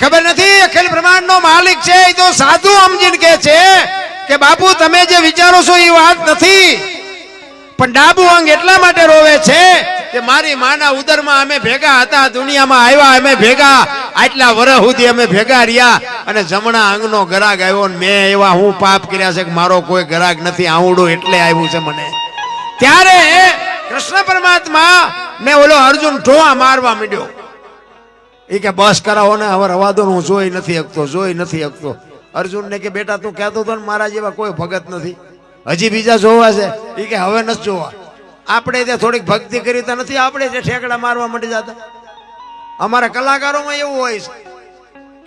ખબર નથી, અખિલ બ્રહ્માંડ નો માલિક છે, એ તો સાધુ સમજીને કે છે કે બાપુ, તમે જે વિચારો છો, એ વાત નથી. પણ ડાબુ અંગ એટલા માટે રોવે છે કે મારી માના ઉદરમાં અમે ભેગા હતા, દુનિયામાં આવ્યા, અમે ભેગા, આટલા વર્ષ સુધી અમે ભેગા રહ્યા અને જમણા અંગનો ગરાગ આવ્યો ને મેં એવા હું પાપ કર્યા છે કે મારો કોઈ ગરાગ નથી આવડું એટલે આવ્યું છે મને. ત્યારે કૃષ્ણ પરમાત્મા ને ઓલો અર્જુન ઢોવા મારવા માંડ્યો. એ કે બસ કરાવો ને, હવે રવા દો હું જોઈ નથી શકતો, જોઈ નથી શકતો. અર્જુન ને કે, બેટા, તું કહેતો હતો ને મારા જેવા કોઈ ભગત નથી. હજી બીજા જોવા છે. એ કે, હવે નથી જોવા. આપણે ત્યાં થોડીક ભક્તિ કરી તો નથી, આપણે જે ઠેકડા મારવા માંડી જતા. અમારા કલાકારોમાં એવું હોય છે.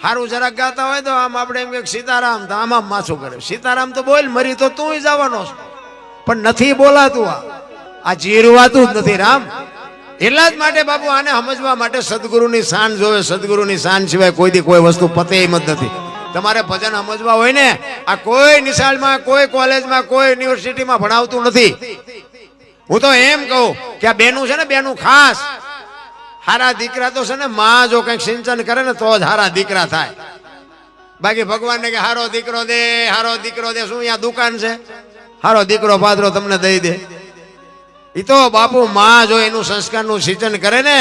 સારું જરાક ગાતા હોય તો આમ આપણે એમ કે, સીતારામ તો આમ આમ માથું કરે. સીતારામ તો બોલ મરી તો તું જવાનો છે. પણ નથી બોલાતું આ. આ જીરવાતું જ નથી, રામ. એટલા જ માટે બાપુ, આને સમજવા માટે સદગુરુની શાન જોવે, સદગુરુની શાન સિવાય કોઈ દી કોઈ વસ્તુ પતે એમ જ નથી. તમારે ભજન સમજવા હોય ને, આ કોઈ નિશાળમાં, કોઈ કોલેજમાં, કોઈ યુનિવર્સિટીમાં ભણાવતું નથી. હું તો એમ કહું કે આ બેનું છે ને, બેનું ખાસ. હારા દીકરા તો છે ને, માં જો કંઈક સિંચન કરે ને, તો જ હારા દીકરા થાય. બાકી ભગવાનને કે હારો દીકરો દે, હારો દીકરો દે, શું અહીંયા દુકાન છે? હારો દીકરો પાદરો તમને દઈ દે. ઈ તો બાપુ માં જો એનું સંસ્કારનું સિંચન કરે ને,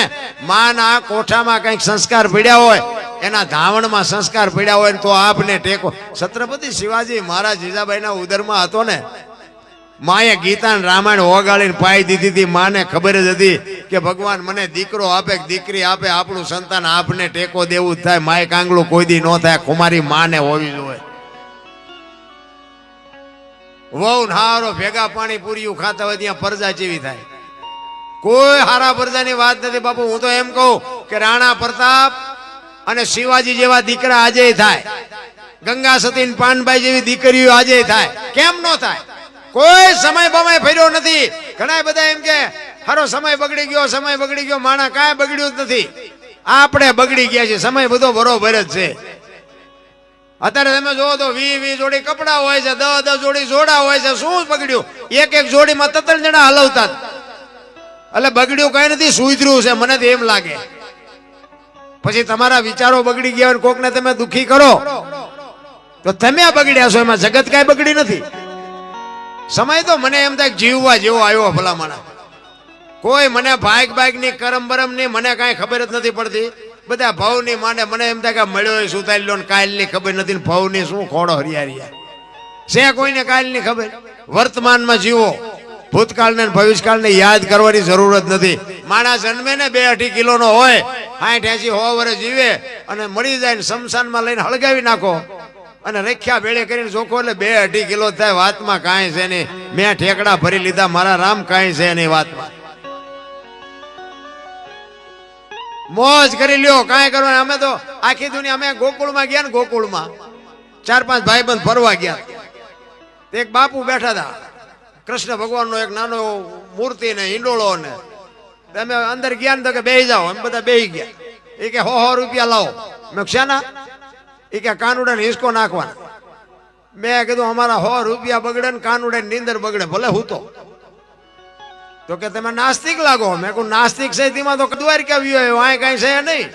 માના કોઠામાં કંઈક સંસ્કાર પીડ્યા હોય, એના ધાવણમાં સંસ્કાર પીડ્યા હોય તો આપને ટેકો. છત્રપતિ શિવાજી મહારાજ જીજાબાઈના ઉદરમાં હતો ને, માએ ગીતા રામાયણ ઓગાળીને પાઈ દીધી હતી. માને ખબર જ હતી કે ભગવાન મને દીકરો આપે દીકરી આપે, આપણું સંતાન આપને ટેકો દેવું થાય. માએ કાંગલું કોઈ દી ન થાય. કુમારી માને હોવી જોઈએ. વહુ હારો ભેગા પાણી પૂરીયું ખાતા હોય ત્યાં પરજા જેવી થાય. કોઈ હારા પરજાની વાત નથી, બાપુ, હું તો એમ કહું કે રાણા પ્રતાપ અને શિવાજી જેવા દીકરા આજે થાય. ગંગા સતી પાનભાઈ જેવી દીકરીઓ આજે થાય. કેમ નો થાય? કોઈ સમય બમય ફેર્યો નથી. ઘણા બધા એમ કે, હારો સમય બગડી ગયો, સમય બગડી ગયો, માણા કાંઈ બગડ્યું જ નથી. આપણે બગડી ગયા છે સમય બધો બરોબર જ છે. અત્યારે તમે જોવો તો વી વી જોડી કપડા હોય છે દસ દસ જોડી જોડા હોય છે, શું બગડ્યું? એક એક જોડીમાં ત્રણ જણા હલવતા. એટલે બગડ્યું કઈ નથી, સુધર્યું છે, મને તો એમ લાગે. પછી તમારા વિચારો બગડી ગયા હોય કોકને તમે દુખી કરો. તો તમે બગડ્યા છો, એમાં જગત કાંઈ બગડી નથી. સમય તો મને એમ થાય જીવવા જેવો આવ્યો ભલામણા. કોઈ મને ભાઈક બાઈકની કરમ બરમની મને કાંઈ ખબર જ નથી પડતી. બધા ભાવની માંડે મને એમ થાય કે મળ્યો સુતાઈ લો કાલની ખબર નથી ને ભાવની શું ખોડો હરિયારિયા છે કોઈને કાયલની ખબર? વર્તમાનમાં જીવો, ભૂતકાળને ને ભવિષ્યકાળને યાદ કરવાની જરૂર જ નથી. માણસ જન્મે ને બે અઢી કિલોનો હોય સાઠ એસી હો વર્ષ જીવે અને મળી જાય ને શમશાનમાં લઈને હળગાવી નાખો. અને રેખ્યા ભેળે કરીને જોખો એટલે બે અઢી કિલો થાય, વાતમાં કાંઈ છે નહીં. મેં ઠેકડા ભરી લીધા, મારા રામ કાંઈ છે નહીં વાતમાં. મોજ કરી લ્યો, કાંઈ કરવા અમે તો આખી દુનિયા, અમે ગોકુળમાં ગયા ને ગોકુળમાં. ચાર પાંચ ભાઈબંધ ફરવા ગયા. એક બાપુ બેઠા હતા. કૃષ્ણ ભગવાનનો એક નાનો મૂર્તિ ને હિંડોળો ને. તમે અંદર ગયા ને તો કે બેહી જાઓ. અમે બધા બેહી ગયા. એ કે, હો હો, રૂપિયા લાવો. મેં શાના? એ કે, કાનુડા ને હિસકો નાખવાના. મેં કીધું, અમારા હો, રૂપિયા બગડે ને કાનુડે નીંદર બગડે, ભલે હું તો. તો કે તમે નાસ્તિક લાગો. મેં કહું, નાસ્તિક છે તેમાં તો દ્વારકા વ્યુ આવ્યો અહીં કઈ છે નહીં.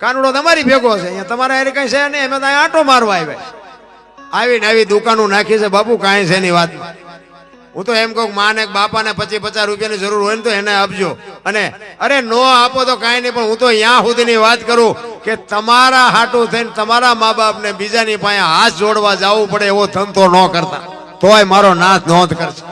કાનુડો તમારી ભેગો છે. અહીંયા તમારા હારે કઈ છે નહીં? અમે તો અહીં આટો મારવા આવ્યા આવીને આવી દુકાનો નાખી છે. બાપુ, કાંઈ છે એની વાત હું તો એમ કહું, માને બાપાને પચીસ પચાસ રૂપિયાની જરૂર હોય ને તો એને આપજો. અને, અરે, નો આપો તો કાંઈ નહીં, પણ હું તો અહીંયા સુધીની વાત કરું કે તમારા હાટું થઈને તમારા મા બાપને બીજાની પાસે હાથ જોડવા જવું પડે એવો ધંધો ન કરતા. તોય મારો નાથ નોંધ કરશે.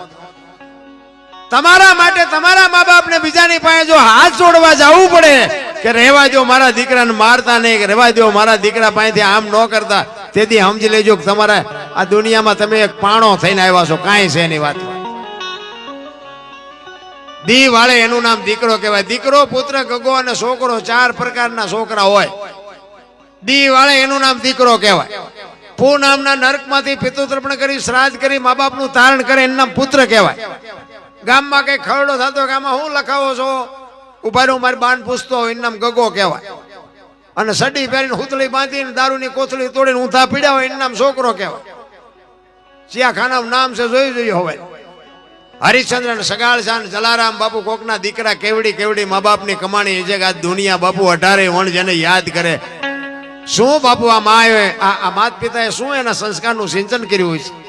તમારા માટે તમારા મા બાપને બીજાની પાસે જો હાથ જોડવા જવું પડે કે રહેવા દો મારા દીકરાને મારતા નહીં રહેવા દો મારા દીકરા પાસેથી આમ ન કરતા, તેથી સમજી લેજો કે તમારા આ દુનિયામાં તમે એક પાણો થઈને આવ્યા છો, કાંઈ છે એની વાત દી વાળે એનું નામ દીકરો કહેવાય. દીકરો, પુત્ર, ગગો અને છોકરો ચાર પ્રકારના છોકરા હોય. દી વાળે એનું નામ દીકરો કહેવાય. પૂ નામના નરકમાંથી પિતૃતર્પણ કરી, શ્રાદ્ધ કરી, મા બાપનું તારણ કરે, એનું નામ પુત્ર કહેવાય. ગામમાં કઈ ખરડો થતો કે આમાં હું લખાવો છો? ઊભા રહું મારી બાન પૂછતો હોય નામ ગગો કહેવાય. અને સડી પહેરીને હુતળી બાંધીને દારૂની કોથળી તોડીને ઊંધા પીડ્યા હોય એનું નામ છોકરો કહેવાય. ચિયાખાનાનું નામ છે જોયું હવે. હરિશ્ચંદ્ર સગાળ શાન જલારામ બાપુ કોકના દીકરા કેવડી કેવડી મા બાપની કમાણી છે કે દુનિયા બાપુ અઢારે વણ જેને યાદ કરે. શું બાપુ આ માએ આ માત પિતાએ શું એના સંસ્કારનું સિંચન કર્યું હોય છે?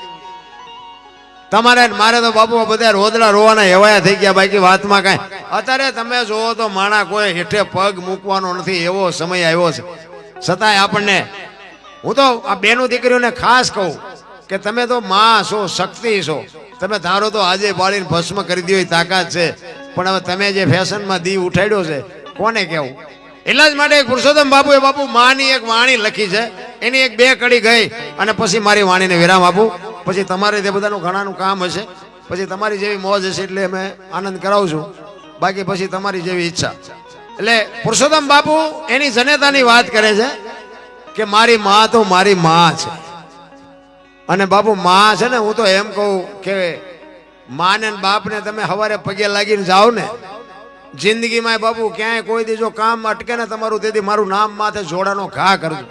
તમારે મારે તો બાપુ બધા રોદડા રોવાના એવાયા થઈ ગયા, બાકી વાતમાં કાંઈ. અત્યારે તમે જોવો તો માણા કોઈ હેઠે પગ મૂકવાનો નથી, એવો સમય આવ્યો છે. છતાંય આપણને, હું તો આ બેનું દીકરીઓને ખાસ કહું કે તમે તો માં છો, શક્તિ છો. તમે ધારો તો આજે બાળીને ભસ્મ કરી દો એ તાકાત છે. પણ હવે તમે જે ફેશનમાં દી ઉઠાડ્યો છે, કોને કેવું એટલા જ માટે પુરુષોત્તમ બાપુએ બાપુ માની એક વાણી લખી છે. એની એક બે કડી ગઈ અને પછી મારી વાણીને વિરામ આપું. પછી તમારે તે બધાનું ઘણાનું કામ હશે. પછી તમારી જેવી મોજ હશે એટલે અમે આનંદ કરાવું છું બાકી પછી તમારી જેવી ઈચ્છા. એટલે પુરુષોત્તમ બાપુ એની જનેતાની વાત કરે છે કે મારી માં તો મારી માં છે. અને બાપુ માં છે ને હું તો એમ કહું કે માને ને બાપને તમે સવારે પગે લાગીને જાઓ ને. જિંદગીમાં બાપુ ક્યાંય કોઈ દી જો કામ અટકે ને તમારું તેથી મારું નામ માથે જોડાનો ઘા કરજો.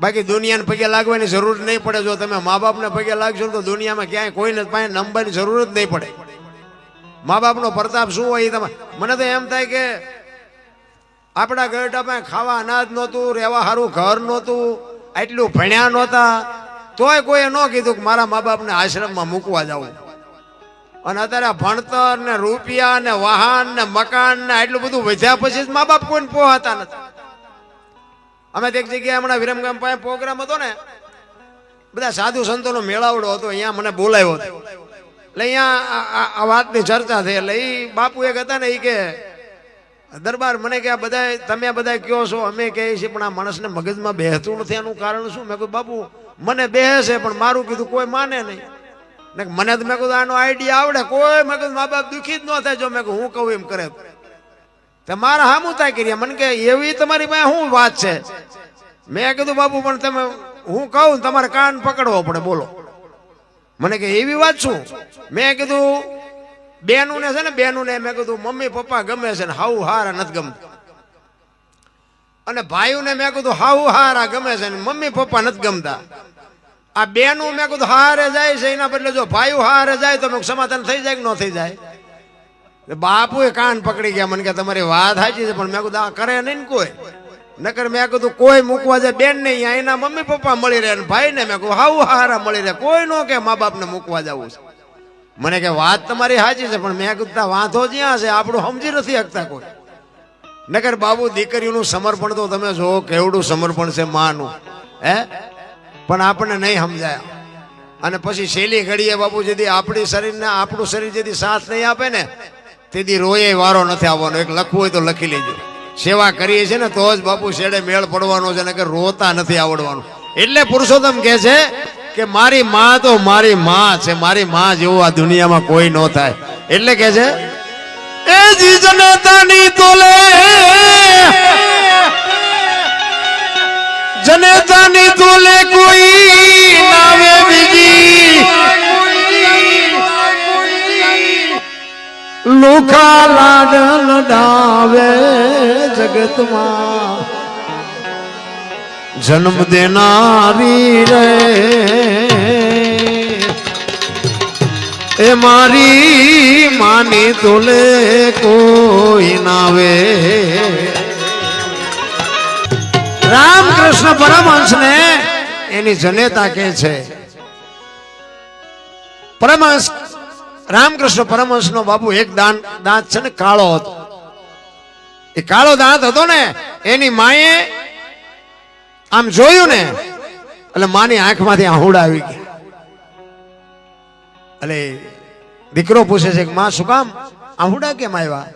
બાકી દુનિયાને પગે લાગવાની જરૂર નહીં પડે. જો તમે મા બાપને પગે લાગશો તો દુનિયામાં ક્યાંય કોઈને પાસે નંબરની જરૂર જ નહીં પડે. મા બાપનો પ્રતાપ શું હોય તમે મને તો એમ થાય કે આપણા ગરડા પાસે ખાવા અનાજ નહોતું, રહેવા સારું ઘર નહોતું, આટલું ભણ્યા નહોતા. તોય કોઈએ ન કીધું કે મારા મા બાપને આશ્રમમાં મૂકવા જવું અને અત્યારે ભણતર ને રૂપિયા ને વાહન ને મકાન ને આટલું બધું વધ્યા પછી જ મા બાપ કોઈને પોહાતા નથી. અમે એક જગ્યાએ હમણાં વિરમગામ પાસે પ્રોગ્રામ હતો ને, બધા સાધુ સંતોનો મેળાવડો હતો, અહીંયા મને બોલાવ્યો હતો. એટલે અહીંયા આ- વાતની ચર્ચા થઈ, એટલે એ બાપુ એક હતા ને એ કે, દરબાર, મને કે આ બધા તમે બધા કયો છો? અમે કહીએ છીએ, પણ આ માણસને મગજમાં બેહતું નથી, એનું કારણ શું? મેં કહ્યું બાપુ, મને બેસે પણ મારું કીધું કોઈ માને નહીં. ને મને તો મેં કીધું, આનો આઈડિયા આવડે, કોઈ મગજ મા બાપ દુઃખી જ ન થાય. જો મેં હું કહું એમ કરે તે હા હામું થાય કરી મને કે એવી તમારી પાસે શું વાત છે? મેં કીધું, બાપુ, પણ તમે, હું કહું, તમારે કાન પકડવો પડે, બોલો. મને કે, એવી વાત શું? મેં કીધું બેનું ને છે ને બેનું ને મેં કીધું, મમ્મી, પપ્પા ગમે છે ને, હાઉ હારા નથી ગમતા. અને ભાઈઓને મેં કીધું, હાઉ હારા ગમે છે ને, મમ્મી, પપ્પા નથી ગમતા. આ બેનું મેં કીધું, હારે જાય છે, એના બદલે જો ભાઈઓ હારે જાય તો સમાધાન થઈ જાય કે ન થઈ જાય? બાપુએ કાન પકડી ગયા, મને કે તમારી વાત સાચી છે, પણ મેં કીધું, આ કરે નહીં કોઈ. નકર મેં કીધું, કોઈ મૂકવા જાય, બેન નહીં અહીંયા એના મમ્મી પપ્પા મળી રહે ભાઈ ને મેં કહું હાઉ હારા મળી રહે, કોઈ નો કે મા બાપને મૂકવા જવું છે. મને કે, વાત તમારી સાચી છે, પણ મેં કીધું વાંધો જ્યાં છે, આપણું સમજી નથી શકતા કોઈ. નકર બાબુ દીકરીઓનું સમર્પણ તો તમે જો કેવડું સમર્પણ છે માનું. હે? પણ આપણને નહીં સમજાય. અને પછી છેલ્લી ઘડીએ બાપુ જેથી આપણી શરીરને, આપણું શરીર જેથી સાથ નહીં આપે ને તેથી રોયે વારો નથી આવવાનો. એક લખવું હોય તો લખી લેજો. સેવા કરીએ છીએ ને તો જ બાપુ શેડે મેળ પડવાનો છે કે રોતા નથી આવડવાનું. એટલે પુરુષોત્તમ કહે છે કે મારી માં તો મારી માં છે, મારી માં જેવું આ દુનિયામાં કોઈ ન થાય. એટલે કે છે, એ જી તાની તોલે, જનતાની તોલે કોઈ નાવે બીજી લુખા લાડન ડાવે જગતમાં. જન્મ દેનારી રે. એ મારી માની તોલે કોઈ નાવે રામકૃષ્ણ પરમહંસ ને એની જનેતા કે છે. પરમહંસ રામકૃષ્ણ પરમહંસનો બાબુ એક દાન દાંત છે ને કાળો હતો. એ કાળો દાંત હતો ને, એની માએ આમ જોયું ને, એટલે માની આંખમાંથી આહુડ આવી ગઈ. એટલે દીકરો પૂછે છે કે, માં, શું કામ? આહુડા કેમ આવ્યા?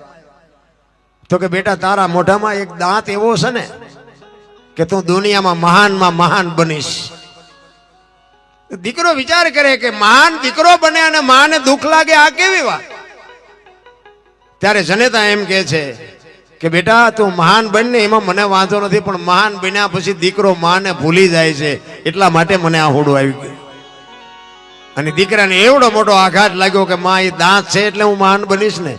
તો કે, બેટા, તારા મોઢામાં એક દાંત એવો છે ને, કે તું દુનિયામાં મહાનમાં મહાન બનીશ. દીકરો વિચાર કરે કે મહાન દીકરો બને અને માને દુઃખ લાગે, આ કેવી વાત? ત્યારે જનેતા એમ કે છે કે બેટા, તું મહાન બનને એમાં મને વાંધો નથી, પણ મહાન બન્યા પછી દીકરો માને ભૂલી જાય છે, એટલા માટે મને આ હોડું આવી ગયું. અને દીકરાને એવડો મોટો આઘાત લાગ્યો કે માં, એ દાંત છે એટલે હું મહાન બનીશ ને.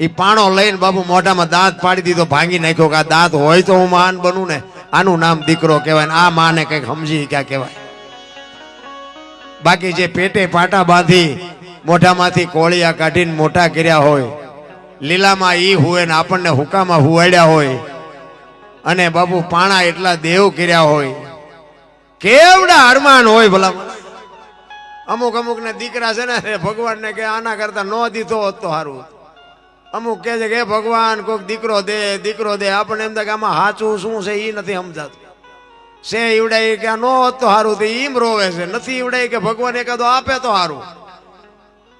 એ પાણો લઈને બાબુ મોઢામાં દાંત પાડી દીધો, ભાંગી નાખ્યો કે આ દાંત હોય તો હું મહાન બનું ને. આનું નામ દીકરો કહેવાય આ માને કંઈક સમજી ક્યાં કહેવાય. બાકી જે પેટે પાટા બાંધી, મોઢામાંથી કોળિયા કાઢીને મોટા કર્યા હોય, લીલામાં ઈ હુએ ને આપણને હુકામાં હુવાડ્યા હોય, અને બાપુ પાણા એટલા દેવ કર્યા હોય. કેવડા અરમાન હોય ભલા. અમુક અમુક ને દીકરા છે ને ભગવાન ને કે આના કરતા નો દીધો હોત તો સારું અમુક કે છે કે ભગવાન, કોઈક દીકરો દે દીકરો દે. આપણને એમ થાય કે આમાં સાચું શું છે એ નથી સમજાતું. છે ઈવડાય કે નો તો સારું તે ઈમ રોવે છે. નથી ઈવડાય કે ભગવાન એકાદો આપે તો સારું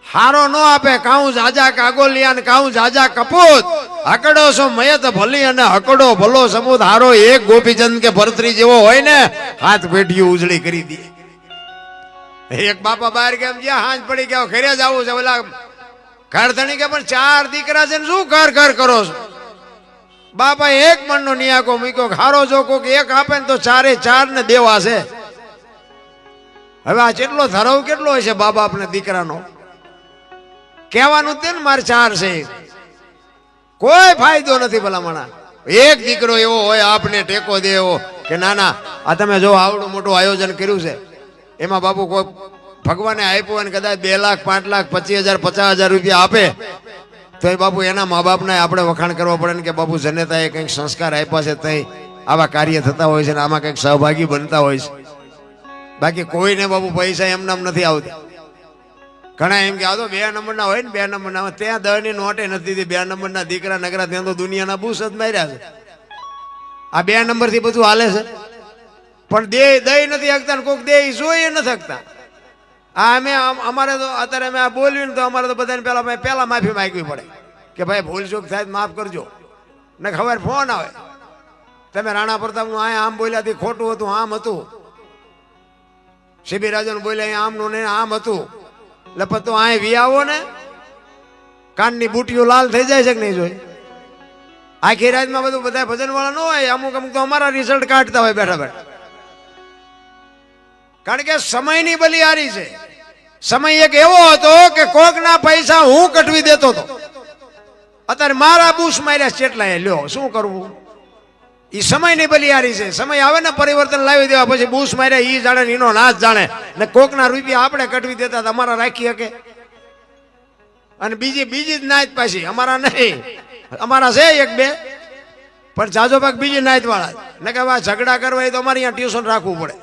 હારો નો આપે કાઉ જાજા કાગોલિયા ને કાઉ જાજા કપૂત. હકડો છો મયત ભલી અને હકડો ભલો સમૂહ હારો એક ગોપીચંદ કે ભરતરી જેવો હોય ને, હાથ પેઢીઓ ઉજળી કરી દે. એક બાપા બહાર કેમ જ્યાં હાંજ પડી ગયા, ઘરે જ આવું છે. ઓલા ઘર ધણી કે પણ ચાર દીકરા છે ને શું ઘર ઘર કરો છો? બાપા એક મણનો નિયાકો મૂક્યો હારો જોકો કે એક આપે ને તો ચારે ચાર ને દેવા છે. હવે આ કેટલો ધરાવ કેટલો હશે બાબા આપણે દીકરાનો? કહેવાનું તે ને મારે ચાર છે. કોઈ ફાયદો નથી ભલામણા. એક દીકરો એવો હોય, આપને ટેકો દે એવો કે ના ના આ તમે જો આવડું મોટું આયોજન કર્યું છે. એમાં બાપુ કોઈ ભગવાને આપ્યું અને કદાચ બે લાખ, પાંચ લાખ, પચીસ હજાર, પચાસ હજાર રૂપિયા આપે. તો બાપુ એના મા બાપને આપણે વખાણ કરવા પડે ને કે બાપુ જનેતાએ કંઈક સંસ્કાર આપ્યા છે ત્યાં આવા કાર્ય થતા હોય છે ને આમાં કંઈક સહભાગી બનતા હોય છે. બાકી કોઈને બાપુ પૈસા એમ નામ નથી આવતા. ઘણા એમ કે આ તો બે નંબરના હોય ને બે નંબરના. ત્યાં દળની નોટે નથી બે નંબરના દીકરા નગરા ત્યાં તો દુનિયાના બુસ જ માર્યા છે. આ બે નંબરથી બધું હાલે છે. પણ દે દઈ નથી હકતા કોક દે ઈ જોઈ નથી હકતા. આ અમે અમારે તો અત્યારે અમે આ બોલ્યું ને તો અમારે તો બધાને પહેલાં મેં પહેલા માફી માંગવી પડે કે ભાઈ ભૂલ ચૂક થાય માફ કરજો. ને ખબર ફોન આવે. તમે રાણા પ્રતાપનું નું આમ બોલ્યા ખોટું હતું, આમ હતું. શિબિરાજન બોલ્યા આમનું ને આમ હતું. એટલે પતો આ વી આવો ને. કાનની બુટીઓ લાલ થઈ જાય છે કે નહીં જોઈ? આખી રાતમાં બધું બધા ભજન વાળા ન હોય, અમુક અમુક તો અમારા રિઝલ્ટ કાઢતા હોય બેઠા બેઠા. કારણ કે સમયની બલિયારી છે. સમય એક એવો હતો કે કોકના પૈસા હું કટવી દેતો હતો અત્યારે મારા બુશ માર્યા કેટલાય લ્યો, શું કરવું? એ સમયની બલિયારી છે. સમય આવે ને પરિવર્તન લાવી દેવા પછી બુશ માર્યા એ જાણે ને નાશ જાણે. ને કોકના રૂપિયા આપણે કટવી દેતા અમારા રાખી શકે. અને બીજી બીજી જ નાચ પાછી, અમારા નહીં. અમારા છે એક બે. પણ જાજો ભાગ બીજી નાચ વાળા ને કે ઝઘડા કરવા એ તો અમારે અહીંયા ટ્યુશન રાખવું પડે.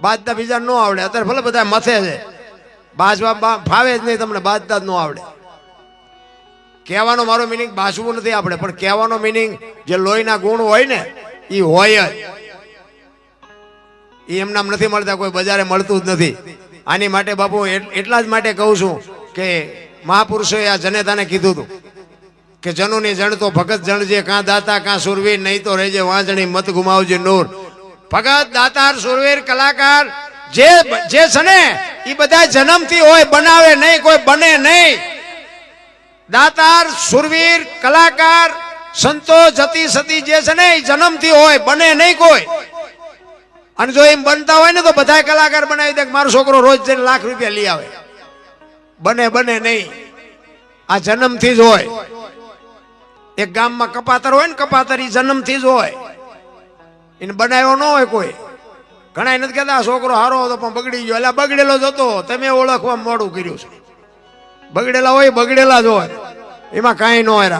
બાજતા બીજા ન આવડે. અત્યારે ભલે બધા મથે છે. બાજવા ફાવે જ નહીં તમને બાજતા જ ન આવડે. કહેવાનો મારો મિનિંગ બાજવું નથી આપણે, પણ કહેવાનો મિનિંગ જે લોહીના ગુણ હોય ને એ હોય જ. એ એમનામ નથી મળતા, કોઈ બજારે મળતું જ નથી. આની માટે બાપુ એટલા જ માટે કહું છું કે મહાપુરુષોએ આ જનેતાને કીધું હતું કે જનુની જણ તો ભગત જણજે કાં દાતા, કાં સુરવીર, નહીં તો રહેજે વાંજણી, મત ગુમાવજે નૂર. ભગત દાતાર, સુરવીર, કલાકાર, જે જે છે ને એ બધા જન્મથી હોય, બનાવે નહીં, કોઈ બને નહીં. દાતાર, સુરવીર, કલાકાર, સંતો, જતી સતી જે છે ને એ જન્મથી હોય, બને નહીં કોઈ. અને જો એમ બનતા હોય ને, તો બધા કલાકાર બનાવી દે મારો છોકરો રોજ જઈને લાખ રૂપિયા લઈ આવે. બને બને નહીં. આ જન્મથી જ હોય. એક ગામમાં કપાતર હોય ને, કપાતર એ જન્મથી જ હોય. એને બનાવ્યો ન હોય કોઈ. ઘણા નથી કહેતા છોકરો હારો હતો, પણ બગડી ગયો. એટલે બગડેલો જ હતો. તમે ઓળખવા મોડું કર્યું છે. બગડેલા હોય, બગડેલા જ હોય. એમાં કાંઈ ન હોય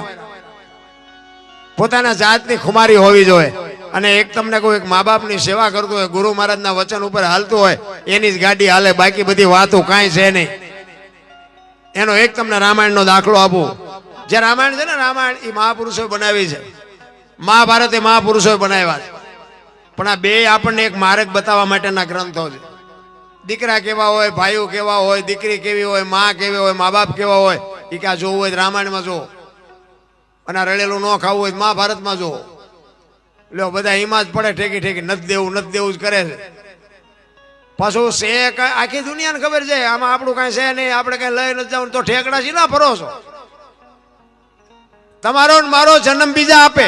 પોતાના જાતની ખુમારી હોવી જોઈએ. અને એક તમને કોઈ મા બાપની સેવા કરતો હોય, ગુરુ મહારાજના વચન ઉપર હાલતું હોય, એની જ ગાડી હાલે, બાકી બધી વાતો કાંઈ છે નહીં. એનો એક તમને રામાયણનો દાખલો આપો. જે રામાયણ છે ને, રામાયણ એ મહાપુરુષોએ બનાવી છે. મહાભારત એ મહાપુરુષોએ બનાવ્યા છે. પણ આ બે આપણને એક માર્ગ બતાવવા માટેના ગ્રંથો છે. દીકરા કેવા હોય, ભાઈઓ કેવા હોય, દીકરી કેવી હોય, મા કેવી હોય મા બાપ કેવા હોય એ કે આ જોવું હોય રામાયણમાં જો અને આ રડેલું ન ખાવું હોય મહાભારતમાં જો લ્યો, બધા એમાં જ પડે, ઠેકી ઠેકી, નથી દેવું નથી દેવું જ કરે છે. પાછું છે આખી દુનિયાને ખબર છે, આમાં આપણું કાંઈ છે નહીં, આપણે કાંઈ લઈ નથી જવું તો ઠેકડા શી ના ફરો છો તમારો મારો જન્મ બીજા આપે.